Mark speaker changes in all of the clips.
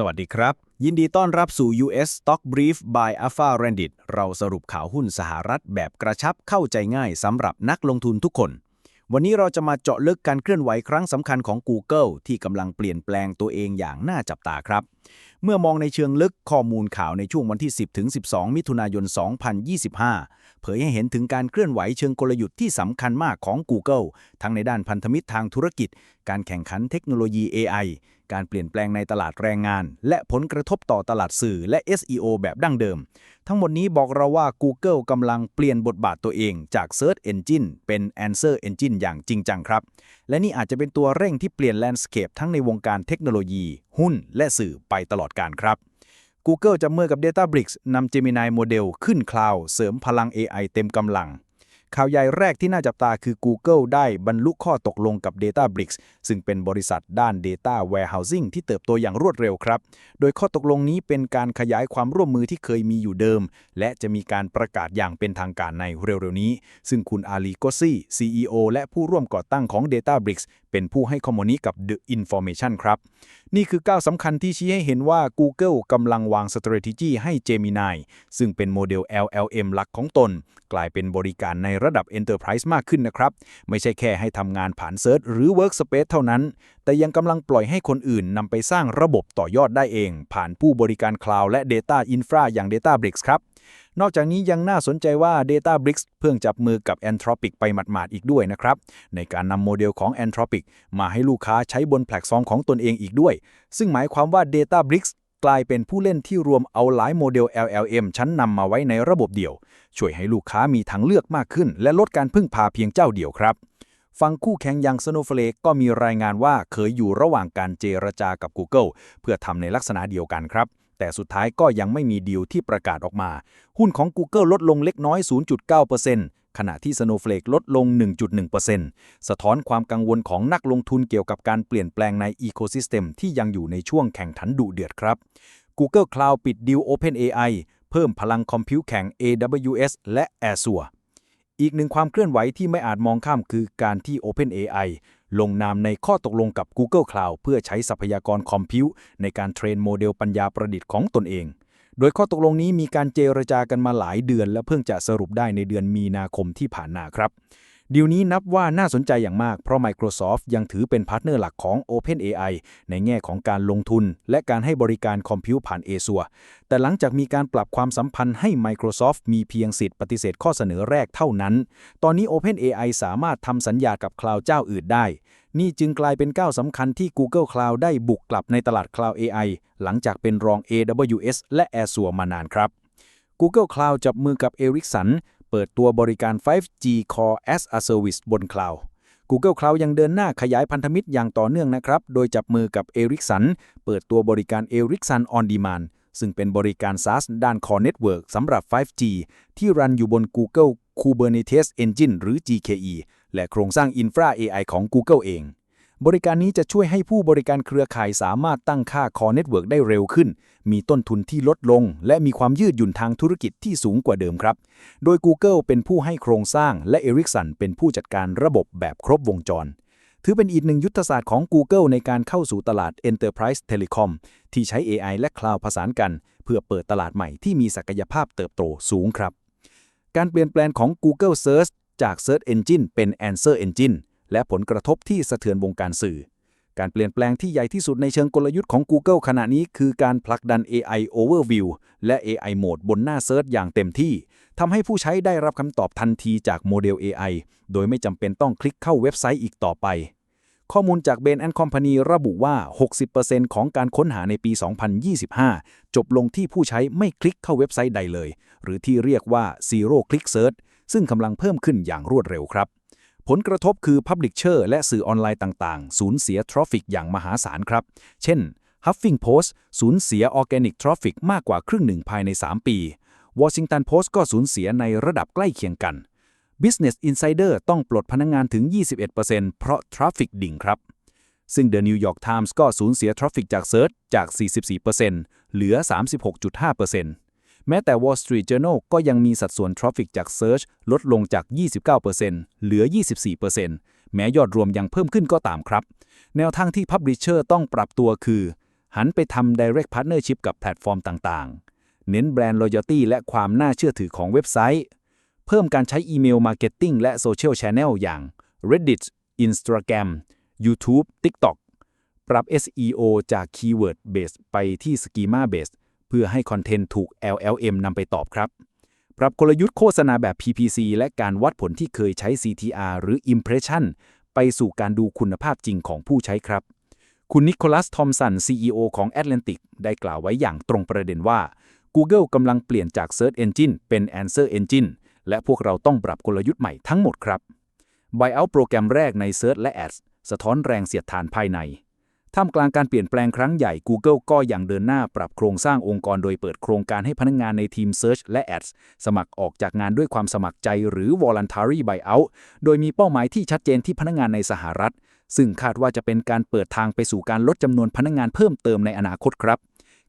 Speaker 1: สวัสดีครับ ยินดีต้อนรับสู่ US Stock Brief by AlphaRendit เราสรุปข่าวหุ้นสหรัฐแบบกระชับเข้าใจง่ายสำหรับนักลงทุนทุกคน วันนี้เราจะมาเจาะลึกการเคลื่อนไหวครั้งสำคัญของ Google ที่กำลังเปลี่ยนแปลงตัวเองอย่างน่าจับตาครับ เมื่อมองในเชิงลึกข้อมูลข่าวในช่วงวันที่ 10 ถึง 12 มิถุนายน 2025 เผยให้เห็นถึงการเคลื่อนไหวเชิงกลยุทธ์ที่สำคัญมากของ Google ทั้งในด้านพันธมิตรทางธุรกิจ การแข่งขันเทคโนโลยี AI การเปลี่ยนแปลงในตลาดแรงงาน และผลกระทบต่อตลาดสื่อและ SEO แบบดั้งเดิม ทั้งหมดนี้บอกเราว่า Google กำลังเปลี่ยนบทบาทตัวเองจาก Search Engine เป็น Answer Engine อย่างจริงจังครับ และนี่อาจจะเป็นตัวเร่งที่เปลี่ยนแลนด์สเคปทั้งในวงการเทคโนโลยี หุ้น และสื่อไปตลอดการครับ Google จะเมื่อกับ Databricks นำ Gemini Model ขึ้นคลาวด์เสริมพลัง AI เต็มกำลัง ข่าวใหญ่แรกที่น่าจับตาคือ Google ได้บรรลุข้อตกลงกับ Databricks ซึ่งเป็นบริษัทด้าน Data Warehousing ที่เติบโตอย่างรวดเร็วครับ โดยข้อตกลงนี้เป็นการขยายความร่วมมือที่เคยมีอยู่เดิม และจะมีการประกาศอย่างเป็นทางการในเร็วๆนี้ ซึ่งคุณอาลีโกซี่ CEO และผู้ร่วมก่อตั้งของ Databricks เป็นผู้ให้ข้อมูลนี้กับ The Information ครับ นี่คือก้าวสำคัญที่ชี้ให้เห็นว่า Google กำลังวาง strategy ให้ Gemini ซึ่งเป็นโมเดล LLM หลักของตน กลายเป็นบริการในระดับ Enterprise มากขึ้นนะครับ ไม่ใช่แค่ให้ทำงานผ่าน Search หรือ Workspace เท่านั้น แต่ยังกำลังปล่อยให้คนอื่นนำไปสร้างระบบต่อยอดได้เอง ผ่านผู้บริการ Cloud และ Data Infra อย่าง Databricks ครับนอกจากนี้ยังน่าสนใจว่า Databricks เพิ่งจับมือกับ Anthropic ไปหมาดๆอีกด้วยนะครับ ในการนำโมเดลของ Anthropic มาให้ลูกค้าใช้บนแพลตฟอร์มของตนเองอีกด้วย ซึ่งหมายความว่า Databricks กลายเป็นผู้เล่นที่รวมเอาหลายโมเดล LLM ชั้นนำมาไว้ในระบบเดียว ช่วยให้ลูกค้ามีทางเลือกมากขึ้น และลดการพึ่งพาเพียงเจ้าเดียวครับ ฟังคู่แข่งอย่าง Snowflake ก็มีรายงานว่าเคยอยู่ระหว่างการเจรจากับ Google เพื่อทำในลักษณะเดียวกันครับ แต่สุดท้ายก็ยังไม่มีดีลที่ประกาศออกมา หุ้นของ Google ลดลงเล็กน้อย 0.9% ขณะที่ Snowflake ลดลง 1.1%สะท้อนความกังวลของนักลงทุนเกี่ยวกับการเปลี่ยนแปลงในอีโคซิสเต็มที่ยังอยู่ในช่วงแข่งขันดุเดือดครับ Google Cloud ปิดดีล OpenAI เพิ่มพลังคอมพิวแข่ง AWS และ Azure อีกหนึ่งความเคลื่อนไหวที่ไม่อาจมองข้ามคือการที่ OpenAI ลงนามในข้อตกลงกับ Google Cloud เพื่อใช้ทรัพยากรคอมพิวในการเทรนโมเดลปัญญาประดิษฐ์ของตนเอง โดยข้อตกลงนี้มีการเจรจากันมาหลายเดือน และเพิ่งจะสรุปได้ในเดือนมีนาคมที่ผ่านมาครับ ดีลนี้นับว่าน่าสนใจอย่างมาก เพราะ Microsoft ยังถือเป็นพาร์ทเนอร์หลักของ OpenAI ในแง่ของการลงทุน และการให้บริการคอมพิวผ่าน Azure แต่หลังจากมีการปรับความสัมพันธ์ให้ Microsoft มีเพียงสิทธิ์ปฏิเสธข้อเสนอแรกเท่านั้น ตอนนี้ OpenAI สามารถทำสัญญากับคลาวด์เจ้าอื่นได้ นี่จึงกลายเป็นก้าวสำคัญที่ Google Cloud ได้บุกกลับในตลาด Cloud AI หลังจากเป็นรอง AWS และ Azure มานานครับ Google Cloud จับมือกับ Ericsson เปิดตัวบริการ 5G Core as a Service บน Cloud Google Cloud ยังเดินหน้าขยายพันธมิตรอย่างต่อเนื่องนะครับ โดยจับมือกับ Ericsson เปิดตัวบริการ Ericsson On Demand ซึ่งเป็นบริการ SaaS ด้าน Core Network สำหรับ 5G ที่รันอยู่บน Google Kubernetes Engine หรือ GKE และโครงสร้าง Infra AI ของ Google เอง บริการนี้จะช่วยให้ผู้บริการเครือข่ายสามารถตั้งค่า Core Network ได้เร็วขึ้น มีต้นทุนที่ลดลง และมีความยืดหยุ่นทางธุรกิจที่สูงกว่าเดิมครับ โดย Google เป็นผู้ให้โครงสร้างและ Ericsson เป็นผู้จัดการระบบแบบครบวงจร ถือเป็นอีกหนึ่งยุทธศาสตร์ของ Google ในการเข้าสู่ตลาด Enterprise Telecom ที่ใช้ AI และ Cloud ผสานกัน เพื่อเปิดตลาดใหม่ที่มีศักยภาพเติบโตสูงครับ การเปลี่ยนแปลงของ Google Search จาก Search Engine เป็น Answer Engine และผลกระทบที่สะเทือนวงการสื่อ การเปลี่ยนแปลงที่ใหญ่ที่สุดในเชิงกลยุทธ์ของ Google ขณะนี้คือการผลักดัน AI Overview และ AI Mode บนหน้า Search อย่างเต็มที่ทำให้ผู้ใช้ได้รับคำตอบทันทีจากโมเดล AI โดยไม่จำเป็นต้องคลิกเข้าเว็บไซต์อีกต่อไปข้อมูลจาก Bain Company ระบุว่า 60%ของการค้นหาในปี 2025 จบลงที่ผู้ใช้ไม่คลิกเข้าเว็บไซต์ใดเลย หรือที่เรียกว่า Zero Click Search ซึ่งกำลังเพิ่มขึ้นอย่างรวดเร็วครับ ผลกระทบคือ Publisher และสื่อออนไลน์ต่างๆ สูญเสียทราฟฟิกอย่างมหาศาลครับ เช่น Huffing Post สูญเสีย Organic Traffic มากกว่าครึ่งหนึ่งภายใน 3 ปี Washington Post ก็สูญเสียในระดับใกล้เคียงกัน Business Insider ต้องปลดพนักงงานถึง 21%เพราะทราฟฟิกดิ่งครับ ซึ่ง The New York Times ก็สูญเสียทราฟฟิกจาก Search จาก 44%เหลือ 36.5% แม้แต่ Wall Street Journal ก็ยังมีสัดส่วนทราฟิกจาก Search ลดลงจาก 29%เหลือ 24%แม้ยอดรวมยังเพิ่มขึ้นก็ตามครับ แนวทางที่ Publisher ต้องปรับตัวคือ
Speaker 2: หันไปทำ direct partnership กับแพลตฟอร์มต่างๆ เน้นแบรนด์ loyalty และความน่าเชื่อถือของเว็บไซต์ เพิ่มการใช้อีเมล marketing และ social channel อย่าง Reddit Instagram YouTube TikTok ปรับ SEO จาก Keyword Base ไปที่ Schema Base เพื่อให้คอนเทนต์ถูก LLM นำไปตอบครับ ปรับกลยุทธ์โฆษณาแบบ PPC และการวัดผลที่เคยใช้ CTR หรือ Impression ไปสู่การดูคุณภาพจริงของผู้ใช้ครับ คุณนิโคลัส ทอมสัน CEO ของ Atlantic ได้กล่าวไว้อย่างตรงประเด็นว่า Google กำลังเปลี่ยนจาก Search Engine เป็น Answer Engine และพวกเราต้องปรับกลยุทธ์ใหม่ทั้งหมดครับ Buyout โปรแกรมแรกใน Search และ Ads สะท้อนแรงเสียดทานภายใน ท่ามกลางการเปลี่ยนแปลงครั้งใหญ่ Google ก็ยังเดินหน้าปรับโครงสร้างองค์กรโดยเปิดโครงการให้พนักงานในทีม Search และ Ads สมัครออกจากงานด้วยความสมัครใจหรือ voluntary buyout โดยมีเป้าหมายที่ชัดเจนที่พนักงานในสหรัฐ ซึ่งคาดว่าจะเป็นการเปิดทางไปสู่การลดจำนวนพนักงานเพิ่มเติมในอนาคตครับ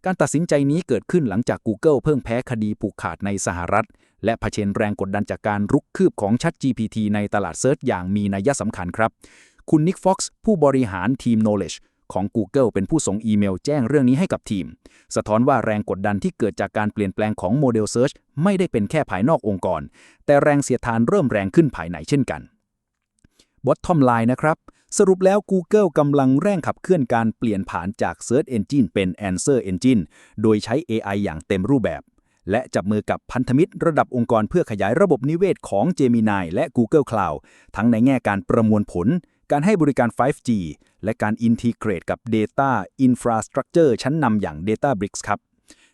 Speaker 2: การตัดสินใจนี้เกิดขึ้นหลังจาก Google เพิ่งแพ้คดีผูกขาดในสหรัฐ และเผชิญแรงกดดันจากการรุกคืบของ ChatGPT ในตลาดเซิร์ชอย่างมีนัยสำคัญครับ คุณนิกฟ็อกซ์ผู้บริหารทีม Knowledge ของ Google เป็นผู้ส่งอีเมลแจ้งเรื่องนี้ให้กับทีม สะท้อนว่าแรงกดดันที่เกิดจากการเปลี่ยนแปลงของโมเดล Search ไม่ได้เป็นแค่ภายนอกองค์กร แต่แรงเสียดทานเริ่มแรงขึ้นภายในเช่นกัน Bottom line นะครับ สรุปแล้ว Google กำลังเร่งขับเคลื่อนการเปลี่ยนผ่านจาก Search Engine เป็น Answer Engine โดยใช้ AI อย่างเต็มรูปแบบ และจับมือกับพันธมิตรระดับองค์กรเพื่อขยายระบบนิเวศของ Gemini และ Google Cloud ทั้งในแง่การประมวลผล การให้บริการ 5G และการอินทิเกรตกับ Data Infrastructure ชั้นนำอย่าง Databricks ครับ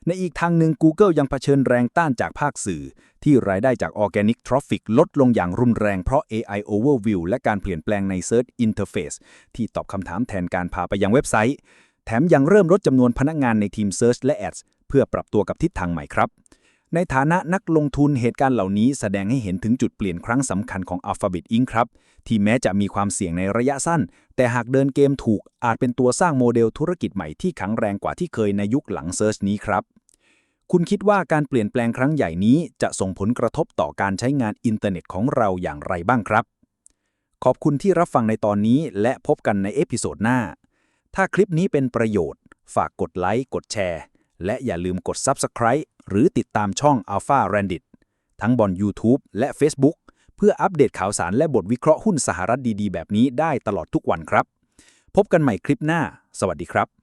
Speaker 2: ในอีกทางหนึ่ง Google ยังเผชิญแรงต้านจากภาคสื่อ ที่รายได้จาก Organic Traffic ลดลงอย่างรุนแรงเพราะ AI Overview และการเปลี่ยนแปลงใน Search Interface ที่ตอบคำถามแทนการพาไปยังเว็บไซต์ แถมยังเริ่มลดจำนวนพนักงานในทีม Search และ Ads เพื่อปรับตัวกับทิศทางใหม่ครับ ในฐานะนักลงทุนเหตุการณ์เหล่านี้แสดงให้เห็นถึงจุดเปลี่ยนครั้งสำคัญของ Alphabet Inc. ครับ ที่แม้จะมีความเสี่ยงในระยะสั้น แต่หากเดินเกมถูกอาจเป็นตัวสร้างโมเดลธุรกิจใหม่ที่แข็งแรงกว่าที่เคยในยุคหลัง Search นี้ครับ คุณคิดว่าการเปลี่ยนแปลงครั้งใหญ่นี้จะส่งผลกระทบต่อการใช้งานอินเทอร์เน็ตของเราอย่างไรบ้างครับ ขอบคุณที่รับฟังในตอนนี้และพบกันในเอพิโซดหน้า ถ้าคลิปนี้เป็นประโยชน์ ฝากกดไลค์กดแชร์ และอย่าลืมกด Subscribe หรือติดตามช่อง Alpha Randit ทั้งบน YouTube และ Facebook เพื่ออัปเดตข่าวสารและบทวิเคราะห์หุ้นสหรัฐดีๆ แบบนี้ได้ตลอดทุกวันครับ พบกันใหม่คลิปหน้า สวัสดีครับ